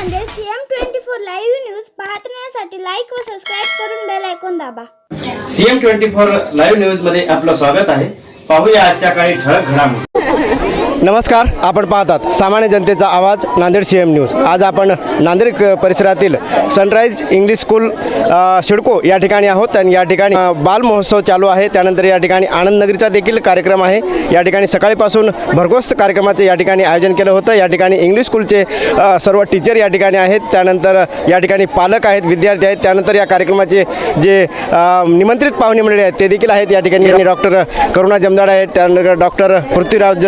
Nanded CM twenty four live news पाहण्यासाठी like व subscribe करून बेल ऐकून दाबा. सीएम ट्वेंटी फोर लाईव्ह न्यूजमध्ये आपलं स्वागत आहे. पाहूया आजच्या काही ठळक घडामोडी. नमस्कार आपण पाहतात सामान्य जनतेचा आवाज नांदेड सी एम न्यूज आज आपण नांदेड परिसरातील सनराईज इंग्लिश स्कूल शिडको या ठिकाणी आहोत आणि या ठिकाणी बाल महोत्सव चालू आहे. त्यानंतर या ठिकाणी आनंदनगरीचा देखील कार्यक्रम आहे. या ठिकाणी सकाळीपासून भरघोस कार्यक्रमाचे या ठिकाणी आयोजन केलं होतं. या ठिकाणी इंग्लिश स्कूलचे सर्व टीचर या ठिकाणी आहेत. त्यानंतर या ठिकाणी पालक आहेत विद्यार्थी आहेत. त्यानंतर या कार्यक्रमाचे जे निमंत्रित पाहुणे मंडळी आहेत ते देखील आहेत. या ठिकाणी डॉक्टर करुणा जमदाड आहेत त्यानंतर डॉक्टर पृथ्वीराज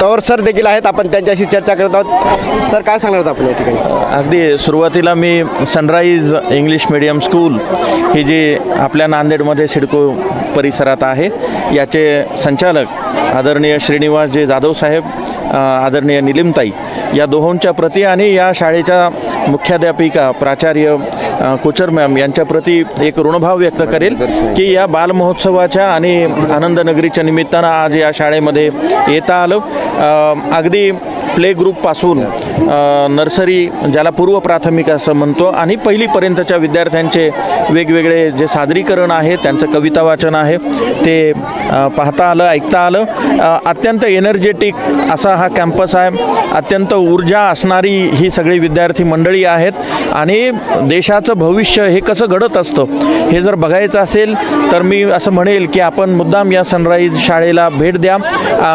तवर सर देखील आहेत. आपण त्यांच्याशी चर्चा करत आहोत. सर काय सांगणार आपण या ठिकाणी? अगदी सुरुवातीला मी सनराईज इंग्लिश मीडियम स्कूल ही जी आपल्या नांदेडमध्ये सिडको परिसरात आहे याचे संचालक आदरणीय श्रीनिवासजी जाधव साहेब आदरणीय निलिमताई या दोहोंच्या प्रती आणि या शाळेच्या मुख्याध्यापिका प्राचार्य कोचर मॅम यांच्या प्रती एक ऋणभाव व्यक्त करेल की या बालमहोत्सवाच्या आणि आनंदनगरीच्या निमित्तानं आज या शाळेमध्ये येता आलं. अगदी प्ले ग्रुपपासून नर्सरी ज्याला पूर्व प्राथमिक असं म्हणतो आणि पहिलीपर्यंतच्या विद्यार्थ्यांचे वेगवेगळे जे सादरीकरण आहे त्यांचं कविता वाचन आहे ते पाहता आलं ऐकता आलं. अत्यंत एनर्जेटिक असा हा कॅम्पस आहे. अत्यंत ऊर्जा असणारी ही सगळी विद्यार्थी मंडळी आहेत. आणि देशाचं भविष्य हे कसं घडत असतं हे जर बघायचं असेल तर मी असं म्हणेल की आपण मुद्दाम या सनराईज शाळेला भेट द्या.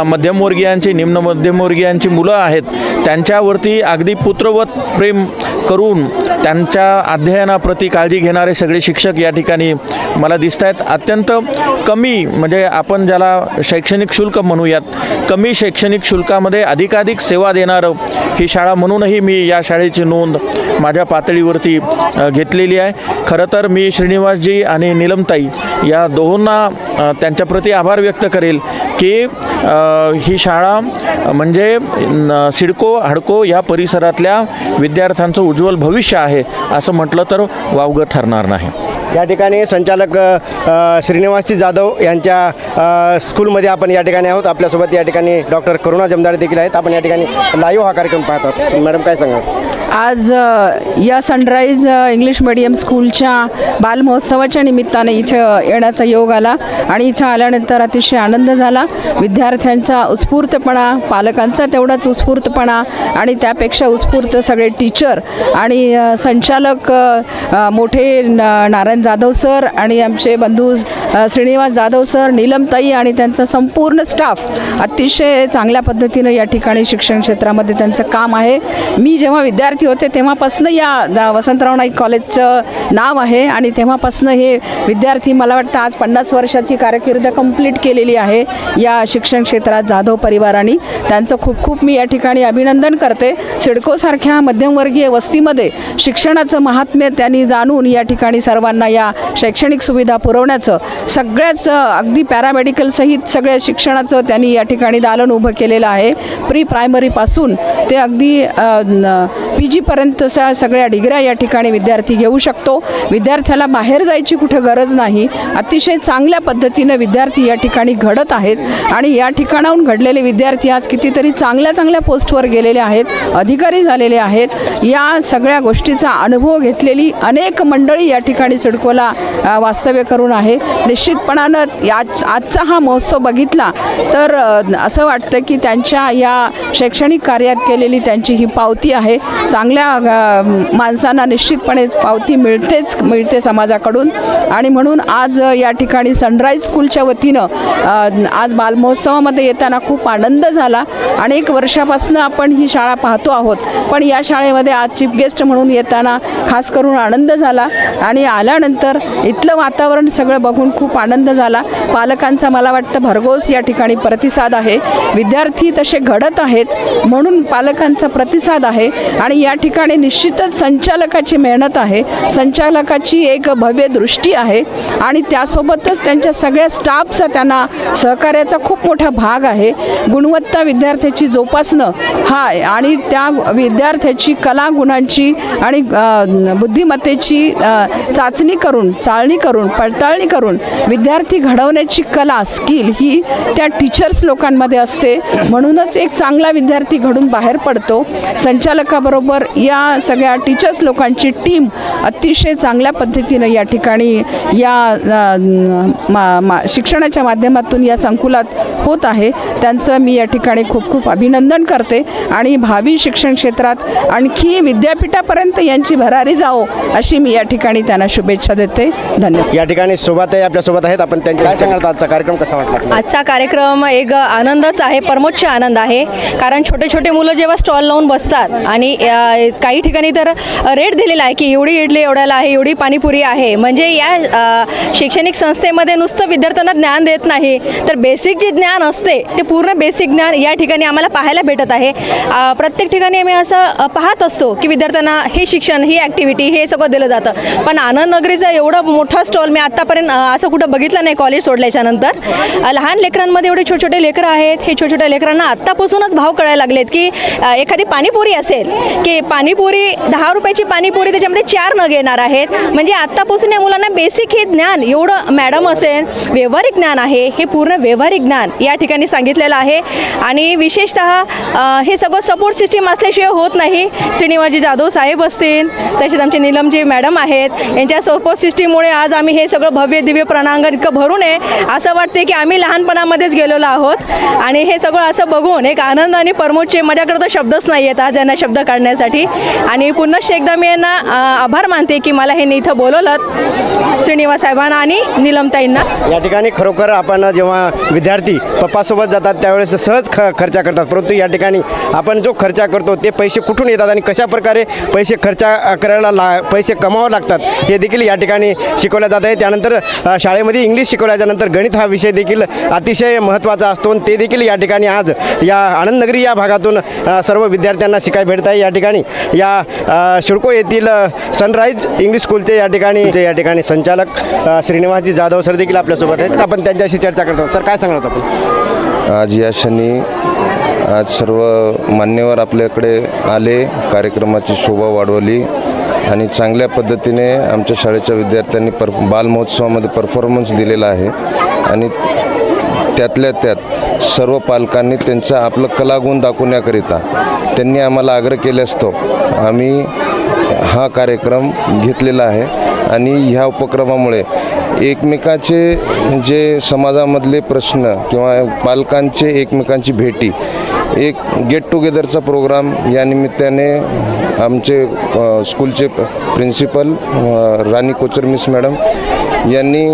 मध्यमवर्गीयांची निम्न मध्यमवर्गीयांची मुलं आहेत त्यांच्यावरती अगदी पुत्रवत प्रेम करून त्यांच्या अध्ययनाप्रती काळजी घेणारे सगळे शिक्षक या ठिकाणी मला दिसत आहेत अत्यंत कमी म्हणजे आपण ज्याला शैक्षणिक शुल्क म्हणूयात कमी शैक्षणिक शुल्कामध्ये अधिकाधिक सेवा देणारं ही शाळा म्हणूनही मी या शाळेची नोंद माझ्या पातळीवरती घेतलेली आहे. खरं तर मी श्रीनिवासजी आणि नीलमताई या दोहोंना त्यांच्याप्रती आभार व्यक्त करेल. की ही शाळा म्हणजे न- सिडको हडको या परिसरातल्या विद्यार्थ्यांचं उज्ज्वल भविष्य आहे असं म्हटलं तर वावगं ठरणार नाही. या ठिकाणी संचालक श्रीनिवासजी जाधव यांच्या स्कूलमध्ये आपण या ठिकाणी आहोत. आपल्यासोबत या ठिकाणी डॉक्टर करुणा जमदाडे देखील आहेत. आपण या ठिकाणी लाईव्ह हा कार्यक्रम पाहतात मॅडम काय सांगा आज या सनराईज इंग्लिश मीडियम स्कूलच्या बालमहोत्सवाच्या निमित्ताने इथं येण्याचा योग आला आणि इथं आल्यानंतर अतिशय आनंद झाला. विद्यार्थ्यांचा उत्स्फूर्तपणा पालकांचा तेवढाच उत्स्फूर्तपणा आणि त्यापेक्षा उत्स्फूर्त सगळे टीचर आणि संचालक मोठे न- नारायण जाधव सर आणि आमचे बंधू श्रीनिवास जाधव सर नीलमताई आणि त्यांचा संपूर्ण स्टाफ अतिशय चांगल्या पद्धतीनं या ठिकाणी शिक्षण क्षेत्रामध्ये त्यांचं काम आहे. मी जेव्हा विद्यार्थी होते तेव्हापासनं या वसंतराव नाईक कॉलेजचं नाव आहे आणि तेव्हापासनं हे विद्यार्थी मला वाटतं आज पन्नास वर्षाची कारकीर्द कंप्लीट केलेली आहे या शिक्षण क्षेत्रात जाधव परिवाराने. त्यांचं खूप खूप मी या ठिकाणी अभिनंदन करते. सिडकोसारख्या मध्यमवर्गीय वस्तीमध्ये शिक्षणाचं महात्म्य त्यांनी जाणून या ठिकाणी सर्वांना या शैक्षणिक सुविधा पुरवण्याचं सगळ्याच अगदी पॅरामेडिकल सहित सगळ्या शिक्षणाचं त्यांनी या ठिकाणी दालन उभं केलेलं आहे. प्री प्रायमरीपासून ते अगदी पी जीपर्यंतच्या सगळ्या डिग्र्या या ठिकाणी विद्यार्थी घेऊ शकतो. विद्यार्थ्याला बाहेर जायची कुठं गरज नाही. अतिशय चांगल्या पद्धतीनं विद्यार्थी या ठिकाणी घडत आहेत आणि या ठिकाणाहून घडलेले विद्यार्थी आज कितीतरी चांगल्या चांगल्या पोस्टवर गेलेले आहेत अधिकारी झालेले आहेत. या सगळ्या गोष्टीचा अनुभव घेतलेली अनेक मंडळी या ठिकाणी सिडकोला वास्तव्य करून आहे. निश्चितपणानं या आजचा हा महोत्सव बघितला तर असं वाटतं की त्यांच्या या शैक्षणिक कार्यात केलेली त्यांची ही पावती आहे. चांगल्या माणसांना निश्चितपणे पावती मिळतेच मिळते समाजाकडून. आणि म्हणून आज या ठिकाणी सनराईज स्कूलच्या वतीनं आज बालमहोत्सवामध्ये येताना खूप आनंद झाला. अनेक वर्षापासून आपण ही शाळा पाहतो आहोत. पण या शाळेमध्ये आज चीफ गेस्ट म्हणून येताना खास करून आनंद झाला. आणि आल्यानंतर इथलं वातावरण सगळं बघून खूप आनंद झाला. पालकांचा मला वाटतं भरघोस या ठिकाणी प्रतिसाद आहे. विद्यार्थी तसे घडत आहेत म्हणून पालकांचा प्रतिसाद आहे. आणि या ठिकाणी निश्चितच संचालकाची मेहनत आहे. संचालकाची एक भव्य दृष्टी आहे आणि त्यासोबतच त्यांच्या सगळ्या स्टाफचा त्यांना सहकार्याचा खूप मोठा भाग आहे. गुणवत्ता विद्यार्थ्याची जोपासणं हा आणि त्या विद्यार्थ्याची कला गुणांची आणि बुद्धिमत्तेची चाचणी करून चाळणी करून पडताळणी करून विद्यार्थी घडवण्याची कला स्किल ही त्या टीचर्स लोकांमध्ये असते. म्हणूनच एक चांगला विद्यार्थी घडून बाहेर पडतो. संचालकाबरोबर त्याचबरोबर या सगळ्या टीचर्स लोकांची टीम अतिशय चांगल्या पद्धतीनं या ठिकाणी या मा, मा, शिक्षणाच्या माध्यमातून या संकुलात होत आहे. त्यांचं मी या ठिकाणी खूप खूप अभिनंदन करते. आणि भावी शिक्षण क्षेत्रात आणखी विद्यापीठापर्यंत यांची भरारी जाओ अशी मी या ठिकाणी त्यांना शुभेच्छा देते. धन्यवाद. या ठिकाणी सोबतही आपल्यासोबत आहेत. आपण त्यांचे काय सांगणार आजचा कार्यक्रम कसा वाटला आजचा कार्यक्रम एक आनंदच आहे परमोच्च आनंद आहे. कारण छोटे छोटे मुलं जेव्हा स्टॉल लावून बसतात आणि काही ठिकाणी तर रेट दिलेला आहे की एवढी इडली एवढ्याला आहे एवढी पाणीपुरी आहे. म्हणजे या शैक्षणिक संस्थेमध्ये नुसतं विद्यार्थ्यांना ज्ञान देत नाही. तर बेसिक जे ज्ञान असते ते पूर्ण बेसिक ज्ञान या ठिकाणी आम्हाला पाहायला भेटत आहे. प्रत्येक ठिकाणी आम्ही असं पाहत असतो की विद्यार्थ्यांना हे शिक्षण ही ॲक्टिव्हिटी हे सगळं दिलं जातं. पण आनंद नगरीचा एवढा मोठा स्टॉल मी आत्तापर्यंत असं कुठं बघितलं नाही कॉलेज सोडल्याच्या नंतर. लहान लेकरांमध्ये एवढे छोटे छोटे लेकरं आहेत. हे छोट्या छोट्या लेकरांना आत्तापासूनच भाव कळायला लागलेत की एखादी पाणीपुरी असेल की पाणीपुरी दहा रुपयाची पाणीपुरी त्याच्यामध्ये चार न घेणार आहेत. म्हणजे आत्तापासून या मुलांना बेसिक हे ज्ञान एवढं मॅडम असेल व्यावहारिक ज्ञान आहे हे पूर्ण व्यावहारिक ज्ञान या ठिकाणी सांगितलेलं आहे. आणि विशेषतः हे सगळं सपोर्ट सिस्टीम असल्याशिवाय होत नाही. श्रीनिवाजी जाधव साहेब असतील तसेच आमचे नीलमजी मॅडम आहेत यांच्या सपोर्ट सिस्टीममुळे आज आम्ही हे सगळं भव्य दिव्य प्रणांगण इतकं भरून आहे. असं वाटते की आम्ही लहानपणामध्येच गेलेलो आहोत. आणि हे सगळं असं बघून एक आनंद आणि परमोच्चे माझ्याकडे तर शब्दच नाही आहेत आज यांना शब्द माझ्यासाठी आणि पुन्हा एकदा मी यांना आभार मानते की मला हे इथं बोलवलं श्रीनिवास साहेबांना आणि निलमताईंना. या ठिकाणी खरोखर आपण जेव्हा विद्यार्थी पप्पासोबत जातात त्यावेळेस सहज ख खर्चा करतात. परंतु या ठिकाणी आपण जो खर्चा करतो ते पैसे कुठून येतात आणि कशा प्रकारे पैसे खर्च करायला ला पैसे कमावं लागतात हे देखील या ठिकाणी शिकवलं जात आहे त्यानंतर शाळेमध्ये इंग्लिश शिकवल्याच्यानंतर गणित हा विषय देखील अतिशय महत्त्वाचा असतो. आणि ते देखील या ठिकाणी आज या आनंदनगरी या भागातून सर्व विद्यार्थ्यांना शिकाय भेटत आहे. या ठिकाणी या शिडको येथील सनराईज इंग्लिश स्कूलचे या ठिकाणी या ठिकाणी संचालक श्रीनिवासजी जाधव सर देखील आपल्यासोबत आहेत. आपण त्यांच्याशी चर्चा करतो सर काय सांगणार आपण? आज या क्षणी आज सर्व मान्यवर आपल्याकडे आले कार्यक्रमाची शोभा वाढवली आणि चांगल्या पद्धतीने आमच्या शाळेच्या विद्यार्थ्यांनी पर बालमहोत्सवामध्ये परफॉर्मन्स दिलेला आहे. आणि त्यातल्या त्यात सर्व पालकांनी त्यांचा आपलं कलागुण दाखवण्याकरिता त्यांनी आम्हाला आग्रह केले असतो. आम्ही हा कार्यक्रम घेतलेला आहे आणि ह्या उपक्रमामुळे एकमेकाचे जे समाजामधले प्रश्न किंवा पालकांचे एकमेकांची भेटी एक गेट टुगेदरचा प्रोग्राम या निमित्ताने आमचे स्कूलचे principal Rani Kochar miss madam यांनी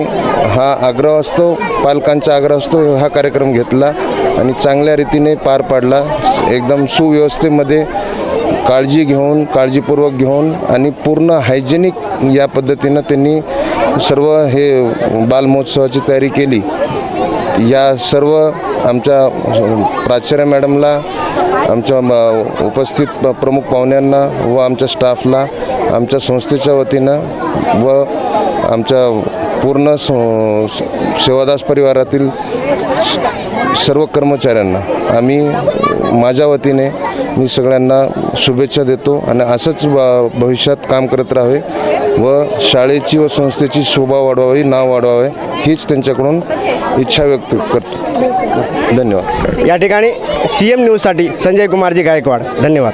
हा आग्रह असतो पालकांचा आग्रह असतो हा कार्यक्रम घेतला आणि चांगल्या रीतीने पार पाडला. एकदम सुव्यवस्थेमध्ये काळजी घेऊन काळजीपूर्वक घेऊन आणि पूर्ण हायजेनिक या पद्धतीनं त्यांनी सर्व हे बालमहोत्सवाची तयारी केली. या सर्व आमच्या प्राचार्य मॅडमला आमच्या उपस्थित प्रमुख पाहुण्यांना व आमच्या स्टाफला आमच्या संस्थेच्या वतीनं व आमच्या पूर्ण स- सेवादास परिवारातील सर्व कर्मचाऱ्यांना आम्ही माझ्या वतीने मी सगळ्यांना शुभेच्छा देतो आणि असंच ब- भविष्यात काम करत राहावे व शाळेची व संस्थेची शोभा वाढवावी नाव वाढवावे हीच त्यांच्याकडून इच्छा व्यक्त करतो. धन्यवाद. या ठिकाणी सी एम न्यूजसाठी संजय कुमारजी गायकवाड. धन्यवाद.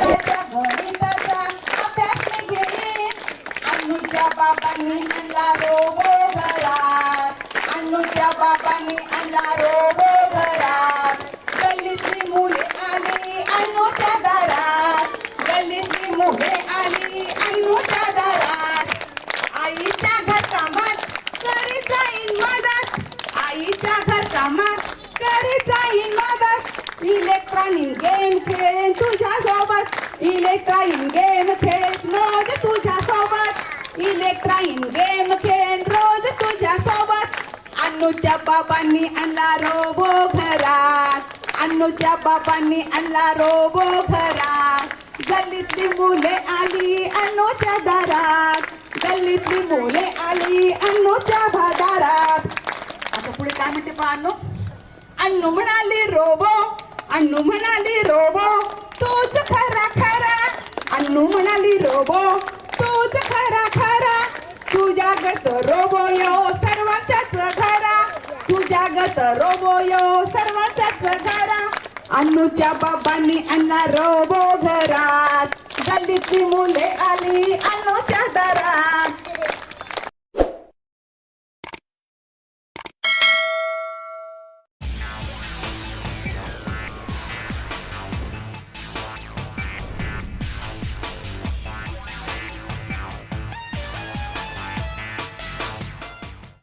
बाबांनी आणला रोबो घरात अनुच्या बाबांनी आणला रोबो घरात गल्लीतली मुले आली अनुच्या दारात गल्लीतली मुले आली अनुच्या दारात आईच्या घरकामात करी जाईन मदत आईच्या घरकामात करी जाईन मदत इलेक्ट्रॉनिक गेम खेळेन तुझ्या सोबत इलेक्ट्रॉनिक गेम खेळेन रोज तुझ्या सोबत इलेक्ट्रॉनिक गेम खेळेन रोज तुझ्या सोबत अन्नूच्या बाबांनी आणला रोबो घरात अन्नूच्या बाबांनी आणला रोबो घरात गल्लीतली मुले आली अन्नूच्या दारात गल्लीतली मुले आली अन्नूच्या दारात आता पुढे काय म्हणते पहा अन्नू अन्नू म्हणाली रोबो अन्नू म्हणाली रोबो तूच खरा खरा. अन्नू म्हणाली रोबो तूच खरा खरा. तुझ्या गत रोबो यो सर्वांच्याच घरा. तुझ्या गत रोबो यो सर्वांच्याच घरा. अन्नूच्या बाबांनी आणला रोबो घरात. गल्लीतली मुले आली अनुच्या